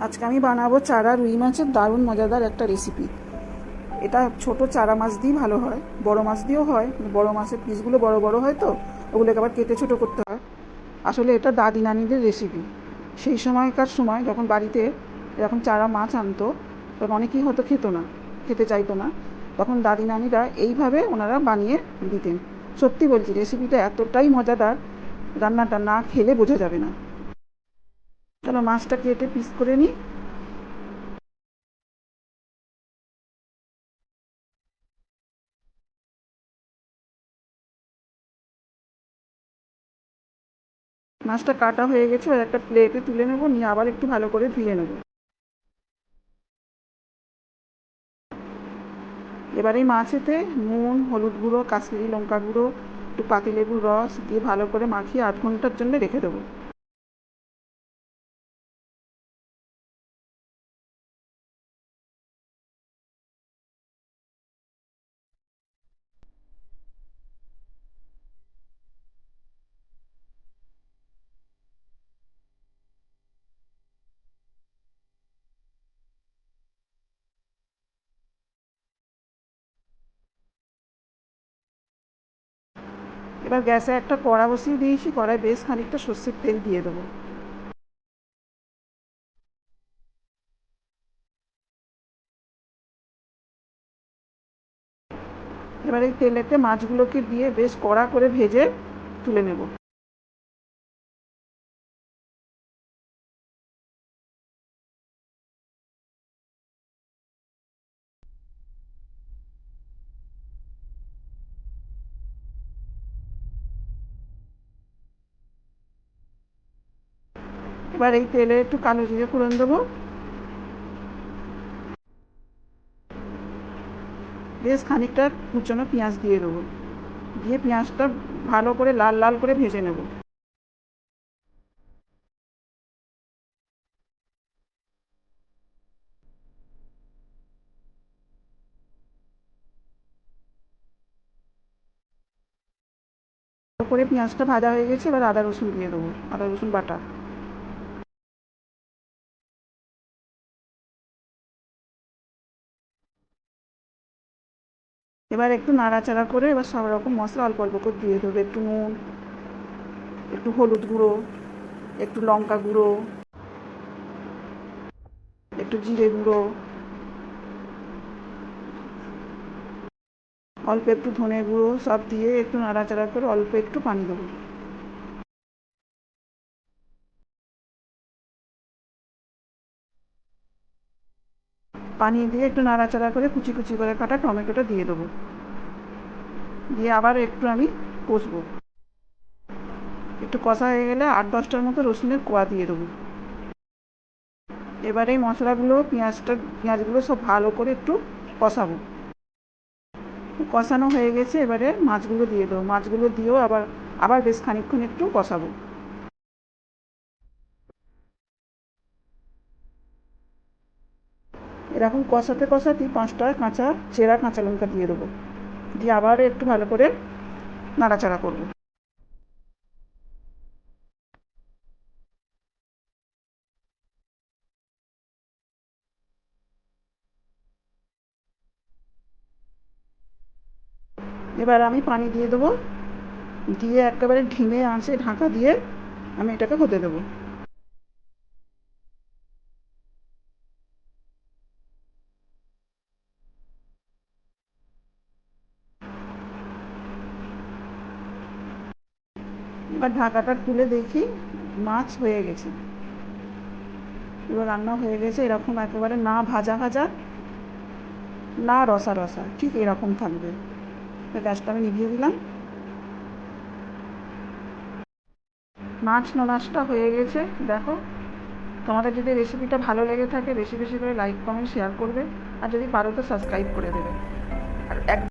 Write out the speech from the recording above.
আজকে আমি বানাবো চারা রুই মাছের দারুণ মজাদার একটা রেসিপি এটা ছোট চারা মাছ দিয়েই ভালো হয়, বড় মাছ দিয়েও হয় বড় মাছের পিসগুলো বড় বড় হয় তো, ওগুলোকে আবার কেটে ছোট করতে হয়। আসলে এটা দাদি নানিদের রেসিপি সেই সময়কার সময় যখন বাড়িতে এরকম চারা মাছ আনতো, তখন অনেকেই হয়তো খেত না, খেতে চাইতো না। তখন দাদি নানিরা এইভাবে ওনারা বানিয়ে দিতেন। সত্যি বলছি রেসিপিটা এতটাই মজাদার, রান্নাটা না খেলে বোঝা যাবে না। চলো মাছটা কেটে পিস করে নিই। মাছটা কাটা হয়ে গেছে, আর একটা প্লেটে তুলে নেব, নিয়ে আবার একটু ভালো করে ধুয়ে নেব। এবার এই মাছেতে নুন, হলুদ গুঁড়ো, কাশ্মীরি লঙ্কা গুঁড়ো, একটু পাতিলেবুর রস দিয়ে ভালো করে মাখিয়ে আধ ঘণ্টার জন্য রেখে দেবো। এবার গ্যাসে একটা কড়া বসিয়ে দিয়েছি, কড়ায় বেশ খানিকটা সর্ষের তেল দিয়ে দেবো। এবার এই তেলেতে মাছগুলোকে দিয়ে বেশ কড়া করে ভেজে তুলে নেব। এবার এই তেলে একটু কালো জিরে ফোড়ন দেবো। বেশ খানিকটা কুচনো পেঁয়াজ দিয়ে দেবো। দিয়ে পেঁয়াজটা ভালো করে লাল লাল করে ভেজে নেব। করে পেঁয়াজটা ভাজা হয়ে গেছে, এবার আদা রসুন দিয়ে দেবো, আদা রসুন বাটা। এবার একটু নাড়াচাড়া করে এবার সব রকম মশলা অল্প অল্প করে দিয়ে দেবো। একটু নুন, একটু হলুদ গুঁড়ো, একটু লঙ্কা গুঁড়ো, একটু জিরে গুঁড়ো, অল্প একটু ধনে গুঁড়ো সব দিয়ে একটু নাড়াচাড়া করে অল্প একটু পানি দেবো। পানি দিয়ে একটু নাড়াচাড়া করে কুচি কুচি করে কাটা টমেটোটা দিয়ে দেবো। দিয়ে আবার একটু আমি কষবো। একটু কষা হয়ে গেলে আট দশটার মতো রসুনের কোয়া দিয়ে দেবো। এবারে এই মশলাগুলো, পেঁয়াজটা, পেঁয়াজগুলো সব ভালো করে একটু কষাবো। কষানো হয়ে গেছে, এবারে মাছগুলো দিয়ে দেবো। মাছগুলো দিয়েও আবার আবার বেশ খানিকক্ষণ একটু কষাবো। এরকম কষাতে কষাতেই পাঁচটা কাঁচা, চেরা কাঁচা লঙ্কা দিয়ে দেবো। দিয়ে আবার একটু ভালো করে নাড়াচাড়া করব। এবার আমি পানি দিয়ে দেবো। দিয়ে একেবারে ঢিমে আঁচে ঢাকা দিয়ে আমি এটাকে হতে দেবো। এবার ঢাকাটা খুলে দেখি, মাছ হয়ে গেছে। এবার রান্না হয়ে গেছে, এরকম একেবারে না ভাজা ভাজা, না রসা রসা, ঠিক এরকম থাকবে। গ্যাসটা আমি নিভিয়ে দিলাম। মাছ নলাশটা হয়ে গেছে, দেখো। তোমাদের যদি রেসিপিটা ভালো লেগে থাকে, বেশি বেশি করে লাইক কমেন্ট শেয়ার করবে। আর যদি পারো তো সাবস্ক্রাইব করে দেবে।